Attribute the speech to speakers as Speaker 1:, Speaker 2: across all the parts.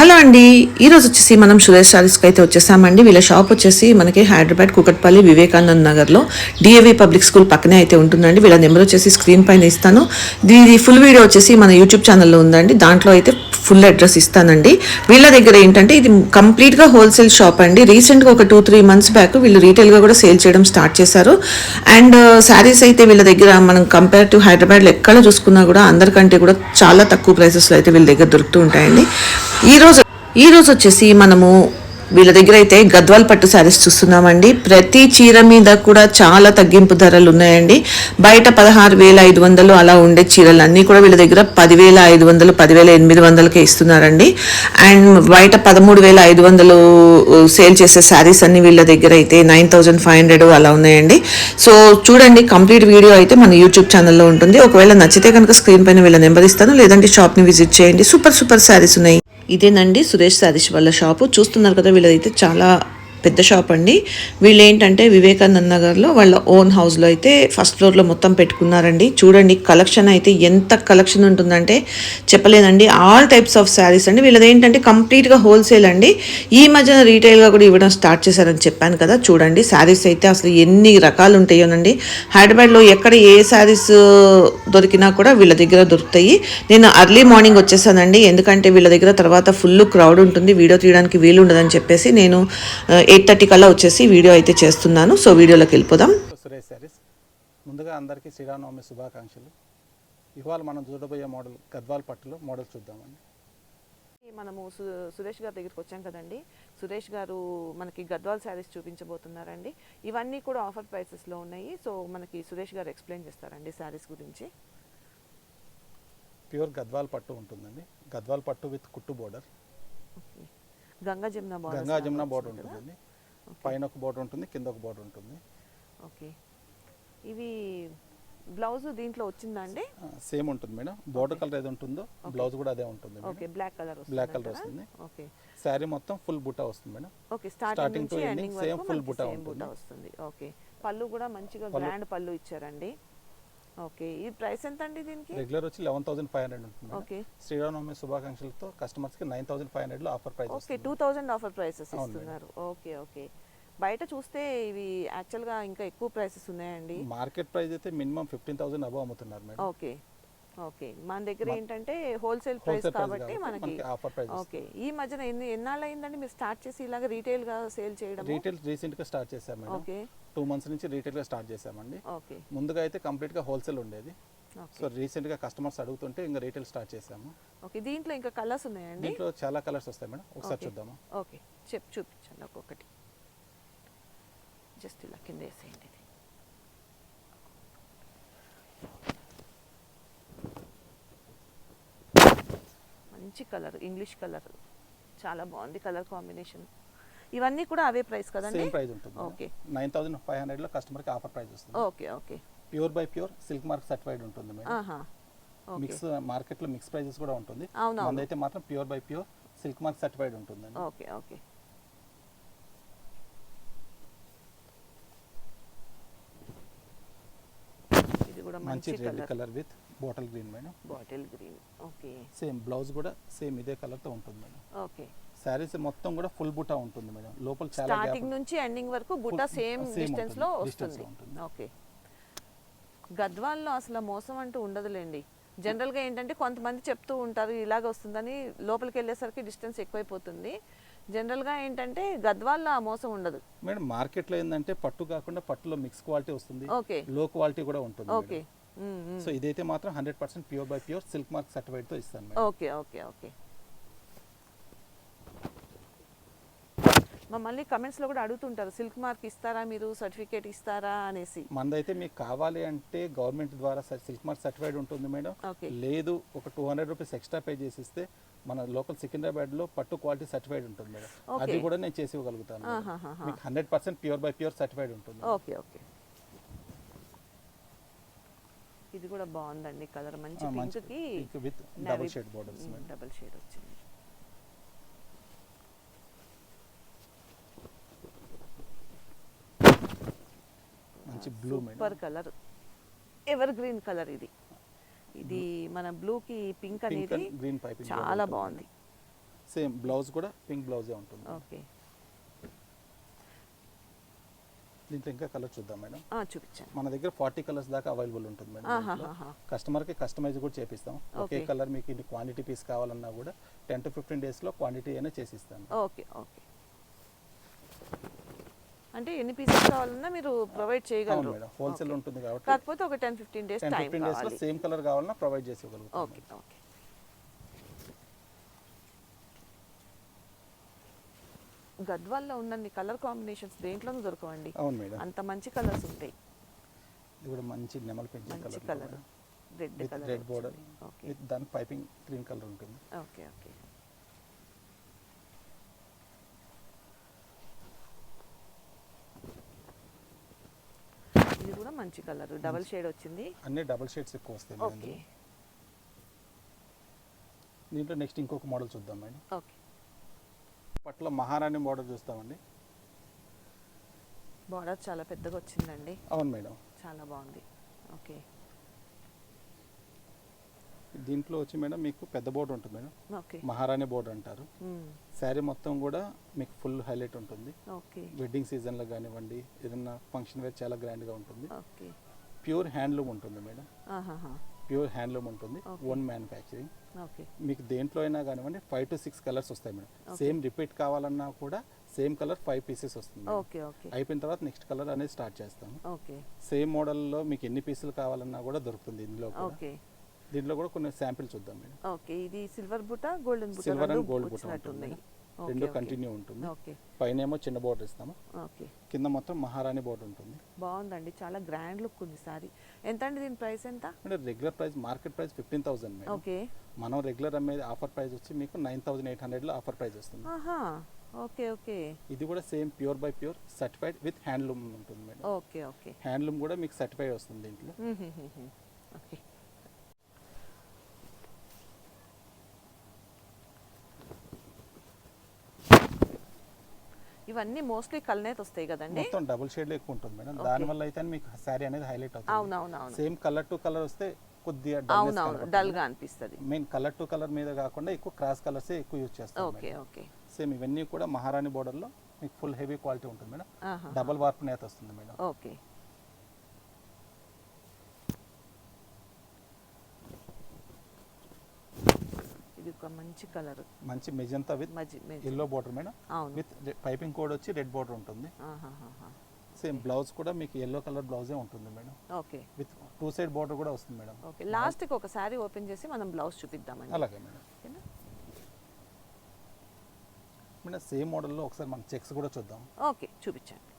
Speaker 1: Hello అండి ఈ రోజు వచ్చేసి మనం సురేష్ సారీస్కి అయితే వచ్చేసామండి. వీళ్ళ షాప్ వచ్చేసి మనకి హైదరాబాద్ కుకట్పల్లి వివేకానంద్ నగర్లో డిఏవి పబ్లిక్ స్కూల్ పక్కనే అయితే ఉంటుందండి. వీళ్ళ నెంబర్ వచ్చేసి స్క్రీన్ పైన ఇస్తాను. దీని ఫుల్ వీడియో వచ్చేసి మన యూట్యూబ్ ఛానల్లో ఉందండి. దాంట్లో అయితే ఫుల్ అడ్రస్ ఇస్తానండి. వీళ్ళ దగ్గర ఏంటంటే ఇది కంప్లీట్గా హోల్సేల్ షాప్ అండి. రీసెంట్గా ఒక టూ త్రీ మంత్స్ బ్యాక్ వీళ్ళు రీటైల్గా కూడా సేల్ చేయడం స్టార్ట్ చేశారు. అండ్ uh, శారీస్ అయితే వీళ్ళ దగ్గర మనం కంపేర్ టు హైదరాబాద్లో ఎక్కడ చూసుకున్నా కూడా అందరికంటే కూడా చాలా తక్కువ ప్రైసెస్లో అయితే వీళ్ళ దగ్గర దొరుకుతూ ఉంటాయండి. ఈ రోజు ఈ రోజు వచ్చేసి మనము వీళ్ళ దగ్గర అయితే గద్వాల్ పట్టు శారీస్ చూస్తున్నామండి. ప్రతి చీర మీద కూడా చాలా తగ్గింపు ధరలు ఉన్నాయండి. బయట పదహారు వేల ఐదు వందలు అలా ఉండే చీరలు అన్నీ కూడా వీళ్ళ దగ్గర పదివేల ఐదు వందలు పదివేల ఎనిమిది వందలకే ఇస్తున్నారండి. అండ్ బయట పదమూడు వేల ఐదు వందలు సేల్ చేసే శారీస్ అన్ని వీళ్ళ దగ్గర అయితే నైన్ థౌజండ్ ఫైవ్ హండ్రెడ్ అలా ఉన్నాయండి. సో చూడండి కంప్లీట్ వీడియో అయితే మన యూట్యూబ్ ఛానల్లో ఉంటుంది. ఒకవేళ నచ్చితే కనుక స్క్రీన్ పైన వీళ్ళ నెంబర్ ఇస్తాను. లేదంటే షాప్ని విజిట్ చేయండి. సూపర్ సూపర్ శారీస్ ఉన్నాయి. ఇదేనండి సురేష్ శారీస్ వాళ్ళ షాపు. చూస్తున్నారు కదా వీళ్ళదైతే చాలా పెద్ద షాప్ అండి. వీళ్ళు ఏంటంటే వివేకానంద నగర్లో వాళ్ళ ఓన్ హౌస్లో అయితే ఫస్ట్ ఫ్లోర్లో మొత్తం పెట్టుకున్నారండి. చూడండి కలెక్షన్ అయితే ఎంత కలెక్షన్ ఉంటుందంటే చెప్పలేనండి. ఆల్ టైప్స్ ఆఫ్ శారీస్ అండి. వీళ్ళది ఏంటంటే కంప్లీట్గా హోల్సేల్ అండి. ఈ మధ్యన రీటైల్గా కూడా ఇవ్వడం స్టార్ట్ చేశారని చెప్పాను కదా. చూడండి శారీస్ అయితే అసలు ఎన్ని రకాలు ఉంటాయోనండి. హైదరాబాద్లో ఎక్కడ ఏ శారీస్ దొరికినా కూడా వీళ్ళ దగ్గర దొరుకుతాయి. నేను అర్లీ మార్నింగ్ వచ్చేసానండి. ఎందుకంటే వీళ్ళ దగ్గర తర్వాత ఫుల్ క్రౌడ్ ఉంటుంది. వీడియో తీయడానికి వీలు ఉండదని చెప్పేసి నేను ఎయిట్ థర్టీ కల్లా వచ్చేసి వీడియో అయితే చేస్తున్నాను. సో వీడియోలోకి వెళ్ళిపోదాం.
Speaker 2: సురేష్ శారీస్. ముందుగా అందరికీ శ్రీరామనవమి శుభాకాంక్షలు. ఇవాళ మనం చూడబోయే మోడల్ గద్వాల్ పట్టులో మోడల్ చూద్దామండి.
Speaker 1: మనము సు సురేష్ గారి దగ్గరికి వచ్చాం కదండి. సురేష్ గారు మనకి గద్వాల్ శారీస్ చూపించబోతున్నారండి. ఇవన్నీ కూడా ఆఫర్ ప్రైసెస్లో ఉన్నాయి. సో మనకి సురేష్ గారు ఎక్స్ప్లెయిన్ చేస్తారండి శారీస్ గురించి.
Speaker 2: ప్యూర్ గద్వాల్ పట్టు ఉంటుందండి. గద్వాల్ పట్టు విత్ కుట్టు border.
Speaker 1: Okay. Ganga Jamuna border
Speaker 2: Ganga Jamuna border ఉంటుందండి పైన ఒక బోర్డర్ ఉంటుంది కింద ఒక బోర్డర్ ఉంటుంది.
Speaker 1: ఓకే. ఇవి బ్లౌజ్ దీంట్లో వచ్చిందా అండి?
Speaker 2: సేమ్ ఉంటుంది మేడం. బోర్డర్ కలర్ ఏది ఉంటుందో బ్లౌజ్ కూడా అదే ఉంటుంది
Speaker 1: okay black colour
Speaker 2: black colour వస్తుంది.
Speaker 1: ఓకే.
Speaker 2: శారీ మొత్తం ఫుల్ బుట్ట వస్తుంది madam.
Speaker 1: Okay starting
Speaker 2: ending
Speaker 1: ending మనకి
Speaker 2: బుట్ట
Speaker 1: same
Speaker 2: ఉంటుంది.
Speaker 1: వస్తుంది. ఓకే. పళ్ళు కూడా మంచిగా గ్రాండ్ పళ్ళు ఇచ్చారండి. ఓకే. ఈ ప్రైస్ ఎంత అండి దీనికి?
Speaker 2: రెగ్యులర్ వచ్చి లెవెన్ థౌసండ్ ఫైవ్ హండ్రెడ్ ఉంటుంది
Speaker 1: ఓకే.
Speaker 2: శ్రీరామనవమి శుభాకాంక్షలతో కస్టమర్స్కి నైన్ థౌసండ్ ఫైవ్ హండ్రెడ్లో offer price
Speaker 1: okay. Two thousand offer prices. ఇస్తున్నారు. Okay okay. బయట చూస్తే ఇవి యాక్చువల్గా ఇంకా ఎక్కువ ప్రైసెస్ ఉన్నాయండి.
Speaker 2: మార్కెట్ ప్రైస్ అయితే మినిమం ఫిఫ్టీన్ థౌసండ్ అబవ్ అమ్ముతున్నారు మేడం.
Speaker 1: Okay okay. మన దగ్గర ఏంటంటే హోల్సేల్ ప్రైస్ కాబట్టి మనకి
Speaker 2: ఆఫర్ ప్రైస్
Speaker 1: ఓకే. ఈ మధ్యన ఎన్ని ఎన్నాళ్ళు అయిందండి మీరు స్టార్ట్ చేసి ఇలాగ రీటైల్గా సేల్ చేయడం
Speaker 2: రీటైల్ రీసెంట్గా start madam.
Speaker 1: Okay.
Speaker 2: Two months నుంచి రీటైల్గా స్టార్ట్ చేసామండి
Speaker 1: ఓకే.
Speaker 2: ముందుగా అయితే కంప్లీట్గా హోల్సేల్ ఉండేది. సో రీసెంట్గా కస్టమర్స్ అడుగుతుంటే ఇంకా రీటైల్ స్టార్ట్ చేసాము
Speaker 1: ఓకే దీంట్లో ఇంకా కలర్స్ ఉన్నాయండి?
Speaker 2: దీంట్లో చాలా కలర్స్ వస్తాయి మేడం. ఒకసారి. చూద్దాము.
Speaker 1: ఓకే చెప్ చూపించండి ఒక్కొక్కటి. జస్ట్ ఇలా కింద వేసేయండి ఇది. మంచి కలర్ ఇంగ్లీష్ కలర్. చాలా బాగుంది కలర్ కాంబినేషన్. ఇవన్నీ కూడా అవే ప్రైస్ కదండి?
Speaker 2: సేమ్ ప్రైస్ ఉంటుంది
Speaker 1: ఓకే.
Speaker 2: నైన్ థౌసండ్ ఫైవ్ హండ్రెడ్లో కస్టమర్కి ఆఫర్ ప్రైస్ వస్తుంది.
Speaker 1: Okay okay.
Speaker 2: Pure by pure silk mark certified ఉంటుంది మేడం. మిక్స్ మార్కెట్లో మిక్స్ ప్రైజెస్ కూడా ఉంటుంది. మనదైతే మాత్రం pure by pure silk mark certified ఉంటుందండి
Speaker 1: ఓకే ఓకే. ఇది కూడా
Speaker 2: మంచి red
Speaker 1: colour.
Speaker 2: Colour with bottle green madam.
Speaker 1: Bottle green. Okay.
Speaker 2: Same blouse కూడా సేమ్ ఇదే కలర్తో ఉంటుంది మేడం.
Speaker 1: ఓకే.
Speaker 2: శారీస్ మొత్తం కూడా ఫుల్ బుటా ఉంటుంది మేడం. లోపల చాలా
Speaker 1: స్టార్టింగ్ నుంచి ఎండింగ్ వరకు
Speaker 2: Full-
Speaker 1: సేమ్ డిస్టెన్స్. లో వస్తుంది. ఓకే గద్వాల్లో అసలు మోసం అంటూ ఉండదులేండి. జనరల్గా ఏంటంటే కొంతమంది చెప్తూ ఉంటారు ఇలాగ వస్తుందని లోపలికి వెళ్ళేసరికి డిస్టెన్స్ ఎక్కువైపోతుంది. జనరల్గా ఏంటంటే గద్వాల్లో ఆ మోసం ఉండదు.
Speaker 2: మేడం మార్కెట్లో ఏంటంటే పట్టు కాకుండా పట్టులో మిక్స్ క్వాలిటీ వస్తుంది.
Speaker 1: ఓకే
Speaker 2: లో క్వాలిటీ కూడా ఉంటుంది
Speaker 1: ఓకే ఉమ్, ఉమ్.
Speaker 2: సో ఇదైతే మాత్రం hundred percent pure by pure silk mark సర్టిఫైడ్తో ఇస్తాను
Speaker 1: ఓకే ఓకే ఓకే మమ్మల్ని కమెంట్స్లో కూడా అడుగుతుంటారు సిల్క్ మార్క్ ఇస్తారా మీరు? సర్టిఫికేట్ ఇస్తారా? అనేసి.
Speaker 2: మనదైతే మీకు కావాలి అంటే గవర్నమెంట్ ద్వారా సిల్క్ మార్క్ సర్టిఫైడ్ ఉంటుంది మేడం. లేదు ఒక two hundred rupees extra pay చేసి ఇస్తే మన లోకల్ సికింద్రాబాద్లో పట్టు క్వాలిటీ సర్టిఫైడ్ ఉంటుంది మేడం. అది కూడా నేను చేసి ఇవ్వగలుగుతాను. మీకు hundred percent pure by pure certified ఉంటుంది
Speaker 1: ఓకే ఓకే. ఇది కూడా బాగుందండి కలర్. మంచి
Speaker 2: పింక్కి double shade borders, madam.
Speaker 1: Double shade వచ్చింది.
Speaker 2: మంచి blue
Speaker 1: super colour evergreen colour ఇది. ఇది మన బ్లూ కి పింక్ అనేది
Speaker 2: గ్రీన్ పైపింగ్
Speaker 1: చాలా బాగుంది.
Speaker 2: సేమ్ బ్లౌజ్ కూడా పింక్ బ్లౌజే ఉంటుంది.
Speaker 3: ఓకే
Speaker 2: దీంట్లో ఇంకా కలర్ చూద్దాం మేడం
Speaker 3: ఆ, చూపించండి.
Speaker 2: మన దగ్గర ఫార్టీ కలర్స్ దాకా అవైలబుల్ ఉంటుంది మేడం.
Speaker 3: ఆహాహాహా.
Speaker 2: కస్టమర్కి కస్టమైజ్ కూడా చేపిస్తాం. ఒకే
Speaker 3: Okay.
Speaker 2: కలర్ మీకు ఇన్ని క్వాంటిటీ పీస్ కావాలన్నా కూడా టెన్ టు ఫిఫ్టీన్ డేస్లో క్వాంటిటీ అయినా చేసిస్తాను
Speaker 3: ఓకే ఓకే అంటే ఎన్ని పీసెస్ కావాలన్నా మీరు ప్రొవైడ్ చేయగలరు.
Speaker 2: Madam wholesale. ఉంటుంది కాబట్టి
Speaker 3: కాకపోతే ఒక ten fifteen days
Speaker 2: ten
Speaker 3: time
Speaker 2: fifteen డేస్లో
Speaker 3: కావాలి.
Speaker 2: సేమ్ కలర్ కావాలన్నా ప్రొవైడ్ చేసి ఇవ్వగలుగుతాం
Speaker 3: ఓకే ఓకే గద్వాల్లో ఉన్నన్ని కలర్ కాంబినేషన్స్ దేంట్లోనూ దొరకవండి.
Speaker 2: అవును మేడం.
Speaker 3: అంత మంచి కలర్స్ ఉంటాయి.
Speaker 2: ఇది కూడా మంచి నెమల్
Speaker 3: మంచి
Speaker 2: colour
Speaker 3: colour red colour
Speaker 2: red border
Speaker 3: okay
Speaker 2: with దాని పైపింగ్ గ్రీన్ కలర్ ఉంటుంది.
Speaker 3: ఓకే ఓకే కూడా మంచి కలర్. డబల్ షేడ్ వచ్చింది.
Speaker 2: అన్ని డబుల్ షేడ్స్ ఎక్కువ వస్తాయి
Speaker 3: ఓకే.
Speaker 2: దీంట్లో నెక్స్ట్ ఇంకొక మోడల్ చూద్దాం మేడం.
Speaker 3: ఓకే.
Speaker 2: పట్ల మహారాణి మోడల్ చూస్తామండి.
Speaker 3: బార్డర్ చాలా పెద్దగా వచ్చిందండి.
Speaker 2: అవును మేడం.
Speaker 3: చాలా బాగుంది. ఓకే.
Speaker 2: దీంట్లో వచ్చి మేడం మీకు పెద్ద బోర్డు ఉంటుంది మేడం. మహారాణి బోర్డు అంటారు. శారీ మొత్తం కూడా మీకు ఫుల్ హైలైట్ ఉంటుంది. వెడ్డింగ్ సీజన్లో కానివ్వండి ఏదన్నా ఫంక్షన్ వేర్ చాలా గ్రాండ్గా ఉంటుంది. ప్యూర్ హ్యాండ్లూమ్ ఉంటుంది మేడం. ప్యూర్ హ్యాండ్లూమ్ ఉంటుంది. ఓన్ మ్యానుఫ్యాక్చరింగ్ మీకు దేంట్లో అయినా కానివ్వండి ఫైవ్ టు సిక్స్ కలర్స్ వస్తాయి మేడం. సేమ్ రిపీట్ కావాలన్నా కూడా సేమ్ కలర్ ఫైవ్ పీసెస్ వస్తుంది అయిపోయిన తర్వాత నెక్స్ట్ కలర్ అనేది స్టార్ట్ చేస్తాము. సేమ్ మోడల్లో మీకు ఎన్ని పీసులు కావాలన్నా కూడా దొరుకుతుంది ఇందులో దీంట్లో కూడా కొన్ని శాంపిల్ చూద్దాం మేడం.
Speaker 3: ఓకే ఇది సిల్వర్ బుట్ట గోల్డెన్ బుట్ట
Speaker 2: సిల్వర్ అండ్ గోల్డ్ బుట్ట ఉంటుంది. రెండు. కంటిన్యూ ఉంటుంది.
Speaker 3: ఓకే.
Speaker 2: పైన ఏమో చిన్న బోర్డర్ ఇస్తాము.
Speaker 3: ఓకే.
Speaker 2: కింద మొత్తం మహారాణి బోర్డు ఉంటుంది.
Speaker 3: బాగుందండి చాలా గ్రాండ్ లుక్ ఉంది సారీ. ఎంత అండి దీని ప్రైస్ ఎంత?
Speaker 2: అంటే regular price market price fifteen thousand madam.
Speaker 3: Okay.
Speaker 2: మనం రెగ్యులర్ అమ్మేది ఆఫర్ ప్రైస్ వచ్చి మీకు నైన్ థౌసండ్ ఎయిట్ హండ్రెడ్లో ఆఫర్ ప్రైస్ వస్తుంది.
Speaker 3: ఆహా ఓకే ఓకే.
Speaker 2: ఇది కూడా same pure by pure certified with handloom ఉంటుంది మేడం.
Speaker 3: Okay okay.
Speaker 2: హ్యాండ్లూమ్ కూడా మీకు సర్టిఫై వస్తుంది దీంట్లో.
Speaker 3: ఓకే. ఇవన్నీ మోస్ట్లీ కల్నేత్ వస్తాయి కదండి.
Speaker 2: మొత్తం డబుల్ షేడ్ ఎక్కువ ఉంటుంది మేడం.
Speaker 3: Okay.
Speaker 2: దానివల్ల అయితే మీకు శారీ అనేది హైలైట్ అవుతుంది.
Speaker 3: అవునవునవును.
Speaker 2: సేమ్ కలర్ టు కలర్ వస్తే కొద్దిగా
Speaker 3: అవునవును డల్గా అనిపిస్తుంది.
Speaker 2: మెయిన్ కలర్ టు కలర్ మీద కాకుండా ఎక్కువ క్రాస్ కలర్స్ ఎక్కువ యూజ్ చేస్తాం
Speaker 3: ఓకే ఓకే.
Speaker 2: సేమ్ ఇవన్నీ కూడా మహారాణి border లో మీకు ఫుల్ హెవీ క్వాలిటీ ఉంటుంది మేడం. డబల్ వార్ప్ నేత వస్తుంది మేడం.
Speaker 3: ఓకే ఇది ఒక మంచి కలర్.
Speaker 2: మంచి magenta with yellow border madam with piping code వచ్చి రెడ్ బోర్డర్ ఉంటుంది. సేమ్ బ్లౌజ్ కూడా మీకు ఎల్లో కలర్ బ్లౌజే ఉంటుంది madam.
Speaker 3: Okay.
Speaker 2: With two side border కూడా వస్తుంది మేడం.
Speaker 3: ఓకే. లాస్ట్కి ఒక శారీ ఓపెన్ చేసి మనం బ్లౌజ్ చూపిద్దామండి.
Speaker 2: అలాగే మేడం. మేడం సేమ్ మోడల్లో ఒకసారి మనం చెక్స్ కూడా చూద్దాం.
Speaker 3: ఓకే. చూపించండి.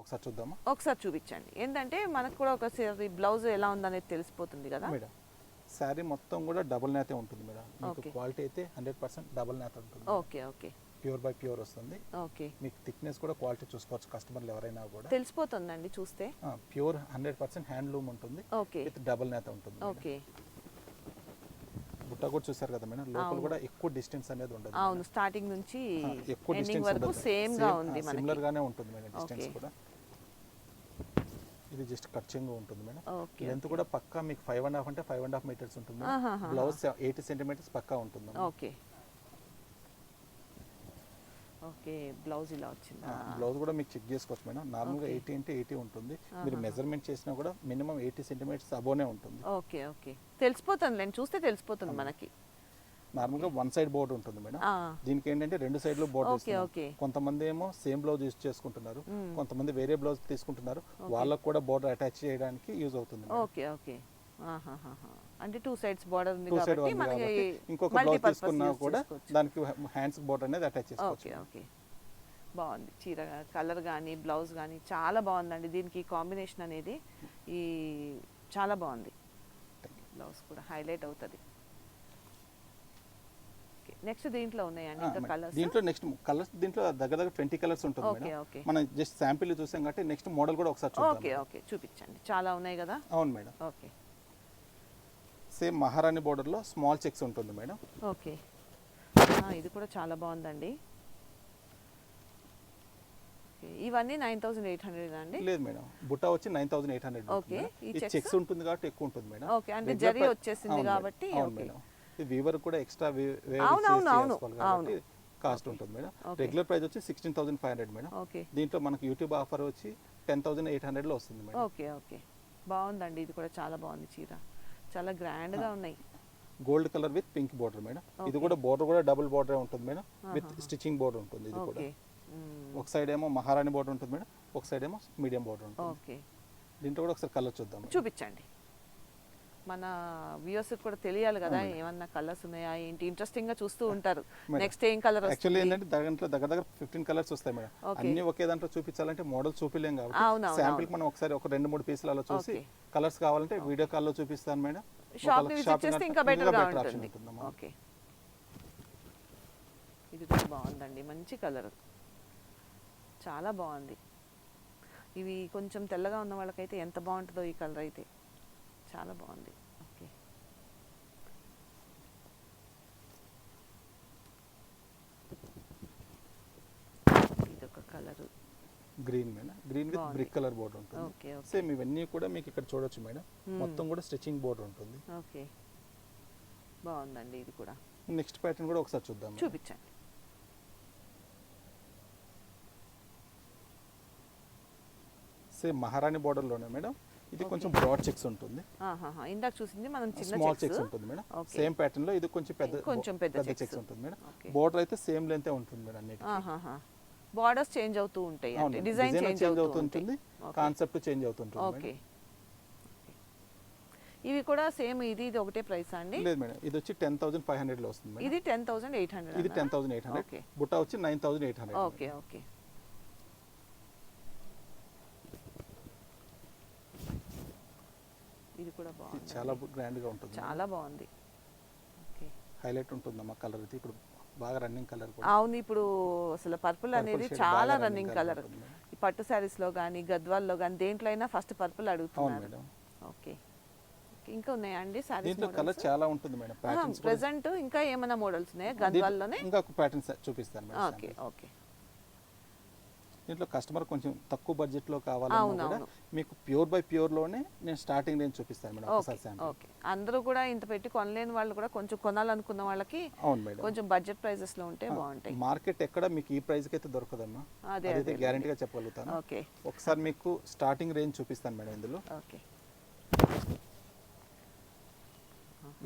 Speaker 2: ఒకసారి చూద్దామా?
Speaker 3: ఒకసారి చూపించండి. ఏంటంటే మనకు కూడా ఒకసారి బ్లౌజ్ ఎలా ఉందనేది తెలిసిపోతుంది కదా.
Speaker 2: మేడం. శారీ మొత్తం కూడా డబుల్ నేతే ఉంటుంది మేడం. మీకు. క్వాలిటీ అయితే హండ్రెడ్ పర్సెంట్ డబుల్ నేత ఉంటుంది.
Speaker 3: Okay okay.
Speaker 2: Pure by pure వస్తుంది.
Speaker 3: ఓకే.
Speaker 2: మీకు థిక్నెస్ కూడా క్వాలిటీ చూసుకోవచ్చు కస్టమర్లు ఎవరైనా కూడా.
Speaker 3: తెలిసిపోతుందండి చూస్తే?
Speaker 2: ప్యూర్ హండ్రెడ్ పర్సెంట్ హ్యాండ్లూమ్ ఉంటుంది.
Speaker 3: ఓకే.
Speaker 2: విత్ డబుల్ నేత ఉంటుంది.
Speaker 3: ఓకే.
Speaker 2: బుట్ట కూడా చూసారు కదా మేడం? లోపల. కూడా ఎక్కువ డిస్టెన్స్ అనేది ఉండదు
Speaker 3: అవును స్టార్టింగ్ నుంచి
Speaker 2: ఎక్కువ డిస్టెన్స్
Speaker 3: వరకు సేమ్గా ఉంది
Speaker 2: సిమిలర్ గానే ఉంటుంది మేడం డిస్టెన్స్. కూడా. ఇది జస్ట్ కట్చింగ్ ఉంటుంది మేడం.
Speaker 3: ఓకే
Speaker 2: లెంత్ కూడా పక్కా మీకు ఫైవ్ అండ్ హాఫ్ అంటే ఫైవ్ అండ్ హాఫ్ మీటర్స్ ఉంటుంది. బ్లౌజ్ ఎయిటీ సెంటీమీటర్స్ పక్కా ఉంటుంది
Speaker 3: ఓకే. ఓకే బ్లౌజ్ ఇలా వచ్చిందా?
Speaker 2: బ్లౌజ్ కూడా మీకు చెక్ చేసుకోవచ్చు మేడం. నార్మల్గా. ఎయిటీ అంటే ఎయిటీ ఉంటుంది. మీరు. మెజర్మెంట్ చేసినా కూడా మినిమం ఎయిటీ సెంటీమీటర్స్ అబోనే ఉంటుంది.
Speaker 3: Okay okay. తెలిసిపోతుంది లేండి చూస్తే తెలిసిపోతుంది మనకి.
Speaker 2: నార్మల్గా వన్ సైడ్ బోర్డు ఉంటుంది మేడం. దీనికి ఏంటంటే రెండు సైడ్లు బోర్డు
Speaker 3: ఓకే ఓకే.
Speaker 2: కొంతమంది ఏమో సేమ్ బ్లౌజ్ యూజ్ చేసుకుంటున్నారు. కొంతమంది వేరే బ్లౌజ్ తీసుకుంటున్నారు. వాళ్ళకు కూడా బోర్డర్ అటాచ్ చేయడానికి యూజ్ అవుతుంది.
Speaker 3: Okay okay. అంటే టూ సైడ్స్ బార్డర్ ఉంది
Speaker 2: సైడ్
Speaker 3: కాబట్టి మనకి
Speaker 2: ఇంకొక బ్లౌజ్ తీసుకున్నా కూడా. దానికి హ్యాండ్స్ బోర్డర్ అనేది అటాచ్ చేసుకోవచ్చు.
Speaker 3: Okay okay. బాగుంది. చీర కలర్ కానీ బ్లౌజ్ కానీ చాలా బాగుందండి. దీనికి కాంబినేషన్ అనేది ఈ చాలా బాగుంది. బ్లౌజ్ కూడా హైలైట్ అవుతుంది. నెక్స్ట్ దీంట్లో ఉన్నాయండి ఇంకా కలర్స్
Speaker 2: దీంట్లో నెక్స్ట్ కలర్స్ దీంట్లో దగ్గర దగ్గర ట్వంటీ కలర్స్ ఉంటుంది
Speaker 3: ఓకే
Speaker 2: మేడం.
Speaker 3: ఓకే.
Speaker 2: మనం జస్ట్ శాంపిల్ చూసాం కాబట్టి నెక్స్ట్ మోడల్ కూడా ఒకసారి
Speaker 3: ఓకే
Speaker 2: చూద్దాం
Speaker 3: ఓకే చూపించండి. చాలా ఉన్నాయి కదా?
Speaker 2: అవును madam.
Speaker 3: Okay.
Speaker 2: Same Maharani border లో స్మాల్ చెక్స్ ఉంటుంది మేడం.
Speaker 3: ఓకే. ఇది కూడా చాలా బాగుందండి. ఓకే, ఇవన్నీ నైన్ థౌసండ్ ఎయిట్ హండ్రెడ్ అండి?
Speaker 2: లేదు మేడం. బుట్ట వచ్చి nine thousand eight hundred
Speaker 3: checks?
Speaker 2: Checks ఉంటుంది కాబట్టి ఎక్కువ ఉంటుంది మేడం.
Speaker 3: ఓకే అంటే జరీ వచ్చేసింది. కాబట్టి ఓకే.
Speaker 2: వీవర్ కూడా ఎక్స్ట్రా
Speaker 3: అవును,
Speaker 2: కాస్ట్ ఉంటుంది మేడం. రెగ్యులర్ ప్రైస్ వచ్చి sixteen thousand five hundred madam.
Speaker 3: Okay.
Speaker 2: దీంట్లో మనకి యూట్యూబ్ ఆఫర్ వచ్చి టెన్ థౌసండ్ ఎయిట్ హండ్రెడ్లో వస్తుంది మేడం.
Speaker 3: Okay okay. బాగుందండి. ఇది కూడా చాలా బాగుంది చీర. చాలా గ్రాండ్గా ఉన్నాయి.
Speaker 2: Gold colour with pink border madam. ఇది కూడా బోర్డర్ కూడా డబుల్ బోర్డర్ ఉంటుంది మేడం. విత్ స్టిచింగ్ బోర్డర్ ఉంటుంది ఇది కూడా. ఒక సైడ్ ఏమో మహారాణి బోర్డర్ ఉంటుంది మేడం. ఒక సైడ్ ఏమో మీడియం బోర్డర్ ఉంటుంది.
Speaker 3: ఓకే.
Speaker 2: దీంట్లో కూడా ఒకసారి కలర్ చూద్దాం.
Speaker 3: చూపించండి. మన వ్యూవర్స్ కూడా తెలియాలి కదా ఏమన్నా కలర్స్ ఉన్నాయా ఏంటి? ఇంట్రెస్టింగ్గా చూస్తూ ఉంటారు. నెక్స్ట్ ఏం కలర్
Speaker 2: యాక్చువల్లీ ఏంటంటే దాంట్లో దగ్గర దగ్గర ఫిఫ్టీన్ కలర్స్ వస్తాయి మేడం. అన్ని ఒకే దాంట్లో చూపించాలంటే మోడల్ చూపిలేం కాబట్టి శాంపిల్ మనం ఒకసారి ఒక రెండు మూడు పీసులు అలా చూసి. కలర్స్ కావాలంటే వీడియో కాల్లో చూపిస్తాను మేడం.
Speaker 3: షాప్ విజిట్ చేస్తే ఇంకా
Speaker 2: బెటర్గా
Speaker 3: ఉంటుంది. ఓకే ఇది కూడా బాగుందండి. మంచి కలర్ చాలా బాగుంది. ఇవి కొంచెం తెల్లగా ఉన్న వాళ్ళకైతే ఎంత బాగుంటుందో ఈ కలర్ అయితే. చాలా బాగుంది ఓకే ఇదొక colour.
Speaker 2: Green madam green with. Brick colour border ఉంటుంది.
Speaker 3: Okay okay.
Speaker 2: సేమ్ ఇవన్నీ కూడా మీకు ఇక్కడ చూడొచ్చు మేడం. మొత్తం కూడా స్టిచింగ్ బోర్డర్ ఉంటుంది.
Speaker 3: ఓకే. బాగుందండి ఇది కూడా.
Speaker 2: నెక్స్ట్ ప్యాటర్న్ కూడా ఒకసారి చూద్దాం.
Speaker 3: చూపించండి.
Speaker 2: సేమ్ మహారాణి బోర్డర్లోనే మేడం. ఇది కొంచెం బ్రాడ్ చెక్స్ ఉంటుంది.
Speaker 3: ఇందాక చూసింది మనం చిన్న
Speaker 2: స్మాల్
Speaker 3: చెక్స్
Speaker 2: ఉంటుంది మేడం. సేమ్ ప్యాటర్న్లో ఇది కొంచెం పెద్ద
Speaker 3: కొంచెం పెద్ద.
Speaker 2: చెక్స్ ఉంటుంది మేడం. బోర్డర్ అయితే సేమ్ లెంత్ ఉంటుంది మేడం అన్నిటి
Speaker 3: బార్డర్స్ చేంజ్ అవుతూ ఉంటాయి అంటే డిజైన్ చేంజ్
Speaker 2: చేంజ్
Speaker 3: అవుతూ
Speaker 2: అవుతుంటుంది. కాన్సెప్ట్ చేంజ్ అవుతుంటుంది
Speaker 3: ఓకే. ఇవి కూడా సేమ్ ఇది ఇది ఒకటే ప్రైస్ అండి?
Speaker 2: లేదు మేడం. ఇది వచ్చి టెన్ థౌసండ్ ఫైవ్ హండ్రెడ్లో వస్తుంది
Speaker 3: ఇది టెన్ థౌసండ్ ఎయిట్ హండ్రెడ్
Speaker 2: ఇది టెన్ థౌసండ్ ఎయిట్ హండ్రెడ్. బుట్ట వచ్చి nine thousand eight hundred
Speaker 3: okay okay. ఇది కూడా బాగుంది
Speaker 2: చాలా గ్రాండ్గా ఉంటుంది
Speaker 3: చాలా బాగుంది. ఓకే.
Speaker 2: హైలైట్ ఉంటుందమ్మా కలర్ ఇది ఇప్పుడు. బాగా రన్నింగ్ కలర్
Speaker 3: అవును ఇప్పుడు అసలు పర్పుల్ అనేది చాలా రన్నింగ్ కలర్. ఈ పట్టు శారీస్లో కానీ గద్వాల్లో కానీ దేంట్లో అయినా ఫస్ట్ పర్పుల్ అడుగుతున్నారు ఓకే. ఇంకా ఉన్నాయా అండి
Speaker 2: దీంట్లో కలర్ చాలా ఉంటుంది మేడం
Speaker 3: ప్రెసెంట్ ఇంకా ఏమైనా మోడల్స్ ఉన్నాయా? గద్వాల్లోనే?
Speaker 2: ఇంకా ఒక ప్యాటర్న్స్ చూపిస్తాను
Speaker 3: ఓకే ఓకే.
Speaker 2: దీంట్లో కస్టమర్ కొంచెం తక్కువ బడ్జెట్లో
Speaker 3: అవును,
Speaker 2: కావాలన్నా కూడా. మీకు ప్యూర్ బై ప్యూర్లోనే నేను స్టార్టింగ్ రేంజ్ చూపిస్తాను మేడం ఒకసారి శాంపిల్
Speaker 3: ఓకే. అందరూ కూడా ఇంత పెట్టి కొనలేని వాళ్ళు కూడా కొంచెం కొనాలనుకున్న వాళ్ళకి
Speaker 2: అవును మేడం.
Speaker 3: కొంచెం బడ్జెట్ ప్రైజెస్లో ఉంటే బాగుంటాయి.
Speaker 2: మార్కెట్ ఎక్కడ మీకు ఈ ప్రైస్కి అయితే దొరకదమ్మా.
Speaker 3: అదే,
Speaker 2: అదైతే
Speaker 3: అదే,
Speaker 2: గ్యారంటీగా చెప్పగలుగుతాను.
Speaker 3: ఓకే.
Speaker 2: ఒకసారి మీకు స్టార్టింగ్ రేంజ్ చూపిస్తాను మేడం ఇందులో.
Speaker 3: ఓకే.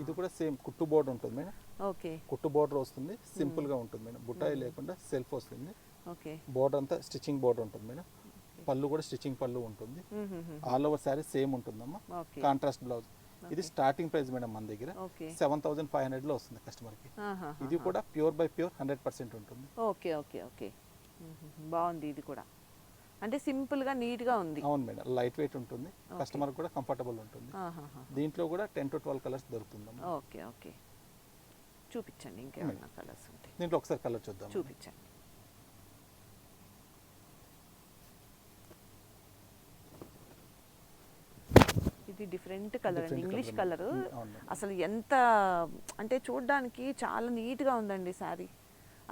Speaker 2: ఇది కూడా సేమ్ కుట్టు బోర్డర్ ఉంటుంది మేడం.
Speaker 3: ఓకే.
Speaker 2: కుట్టు బోర్డర్ వస్తుంది సింపుల్గా ఉంటుంది మేడం. బుట్టాయి లేకుండా సెల్ఫ్ వస్తుంది. బోర్డర్ అంతా స్టిచ్చింగ్ బోర్డర్ ఉంటుంది మేడం. పళ్ళు కూడా స్టిచ్చింగ్ పళ్ళు ఉంటుంది. ఆల్ ఓవర్ శారీ సేమ్ ఉంటుందమ్మా. Contrast blouse. ఇది స్టార్టింగ్ ప్రైస్ మేడం మన దగ్గర. సెవెన్ థౌసండ్ ఫైవ్ హండ్రెడ్లో వస్తుంది కస్టమర్కి ఇది కూడా pure by pure hundred percent ఉంటుంది.
Speaker 3: Okay okay okay. బాగుంది ఇది కూడా. అంటే సింపుల్గా నీట్గా ఉంది.
Speaker 2: అవును మేడం. లైట్ వెయిట్ ఉంటుంది. కస్టమర్ కూడా కంఫర్టబుల్ ఉంటుంది. దీంట్లో కూడా ten to twelve colours దొరుకుతుందమ్మా.
Speaker 3: Okay okay. చూపించండి ఇంకేమన్నా కలర్స్ ఉంటాయి
Speaker 2: దీంట్లో ఒకసారి కలర్ చూద్దాం
Speaker 3: చూపించండి. ఇది డిఫరెంట్ కలర్ అండి. English
Speaker 2: colour
Speaker 3: colour. అసలు ఎంత అంటే చూడడానికి చాలా నీట్గా ఉందండి సారీ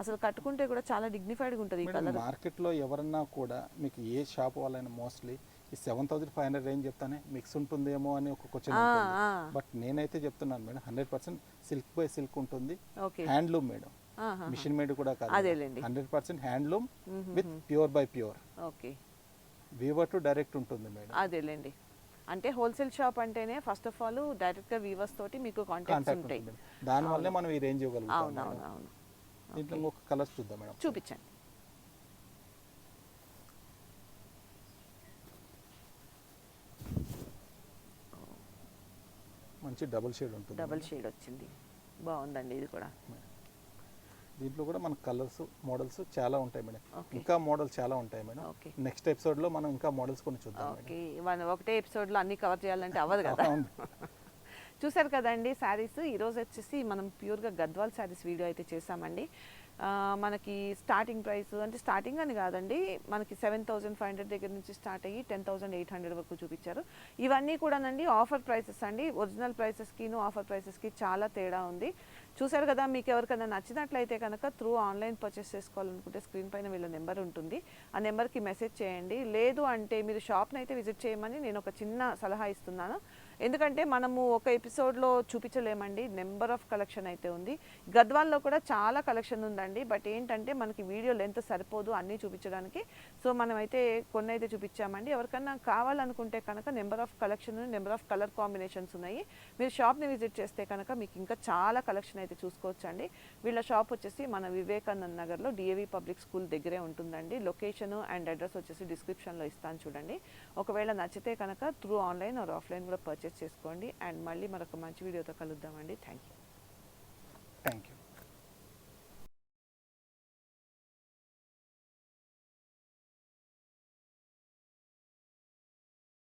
Speaker 3: అసలు కట్టుకుంటే కూడా చాలా డిగ్నిఫైడ్గా ఉంటుంది ఈ కలర్
Speaker 2: మార్కెట్లో ఎవరన్నా కూడా మీకు ఏ షాప్ వాళ్ళైనా మోస్ట్లీ ఈ seven thousand five hundred range చెప్తానే మిక్స్ ఉంటుందేమో అని ఒక క్వశ్చన్. బట్ నేనైతే చెప్తున్నాను madam hundred percent silk by silk ఉంటుంది. Handloom madam. మిషన్ మేడ్ కూడా కాదు. Hundred percent handloom with pure by pure
Speaker 3: okay
Speaker 2: weaver to direct ఉంటుంది మేడం.
Speaker 3: అదేలేండి. అంటే హోల్సేల్ షాప్ అంటేనే ఫస్ట్ ఆఫ్ ఆల్ డైరెక్ట్గా వీవర్స్ తోటి మీకు కాంటాక్ట్స్
Speaker 2: కాంటాక్ట్
Speaker 3: ఉంటాయి.
Speaker 2: దానివల్లే మనం ఈ రేంజ్ ఇవ్వగలుగుతాం
Speaker 3: అవును అవును
Speaker 2: దీంట్లో ఇంకొక కలర్స్ చూద్దాం మేడం.
Speaker 3: చూపించండి.
Speaker 2: మంచి డబుల్ షేడ్ ఉంటుంది
Speaker 3: డబల్ షేడ్ వచ్చింది. బాగుందండి ఇది కూడా.
Speaker 2: దీంట్లో కూడా మన కలర్స్ మోడల్స్ చాలా ఉంటాయి మేడం. ఇంకా మోడల్స్ చాలా ఉంటాయి మేడం. నెక్స్ట్ ఎపిసోడ్లో మనం ఇంకా మోడల్స్ కొన్ని చూద్దాం
Speaker 3: ఒకటే ఎపిసోడ్లో అన్ని కవర్ చేయాలంటే అవ్వదు కదా. చూసారు కదండి శారీస్. ఈరోజు వచ్చేసి మనం ప్యూర్గా గద్వాల్ శారీస్ వీడియో అయితే చేసామండి మనకి స్టార్టింగ్ ప్రైస్ అంటే స్టార్టింగ్ అని కాదండి మనకి సెవెన్ థౌజండ్ ఫైవ్ హండ్రెడ్ దగ్గర నుంచి స్టార్ట్ అయ్యి టెన్ థౌసండ్ ఎయిట్ హండ్రెడ్ వరకు చూపించారు. ఇవన్నీ కూడానండి ఆఫర్ ప్రైసెస్ అండి. ఒరిజినల్ ప్రైసెస్కిను ఆఫర్ ప్రైసెస్కి చాలా తేడా ఉంది. చూసారు కదా మీకు ఎవరికైనా నచ్చినట్లయితే కనుక త్రూ ఆన్లైన్ పర్చేస్ చేసుకోవాలనుకుంటే స్క్రీన్ పైన వీళ్ళ నెంబర్ ఉంటుంది. ఆ నెంబర్కి మెసేజ్ చేయండి. లేదు అంటే మీరు షాప్ని అయితే విజిట్ చేయమని నేను ఒక చిన్న సలహా ఇస్తున్నాను. ఎందుకంటే మనము ఒక ఎపిసోడ్లో చూపించలేమండి. నెంబర్ ఆఫ్ కలెక్షన్ అయితే ఉంది. గద్వాల్లో కూడా చాలా కలెక్షన్ ఉందండి. బట్ ఏంటంటే మనకి వీడియో లెంత్ సరిపోదు అన్నీ చూపించడానికి. సో మనమైతే కొన్ని అయితే చూపించామండి. ఎవరికన్నా కావాలనుకుంటే కనుక number of collection number of colour combinations ఉన్నాయి. మీరు షాప్ని విజిట్ చేస్తే కనుక మీకు ఇంకా చాలా కలెక్షన్ అయితే చూసుకోవచ్చండి. వీళ్ళ షాప్ వచ్చేసి మన వివేకానంద్ నగర్లో డిఏవి పబ్లిక్ స్కూల్ దగ్గరే ఉంటుందండి. లొకేషన్ అండ్ అడ్రస్ వచ్చేసి డిస్క్రిప్షన్లో ఇస్తాను చూడండి. ఒకవేళ నచ్చితే కనుక త్రూ ఆన్లైన్ ఆర్ ఆఫ్లైన్ కూడా పర్చేస్ పర్చేస్ చేసుకోండి. అండ్ మళ్ళీ మరొక మంచి వీడియోతో కలుద్దామండి. Thank you
Speaker 2: thank you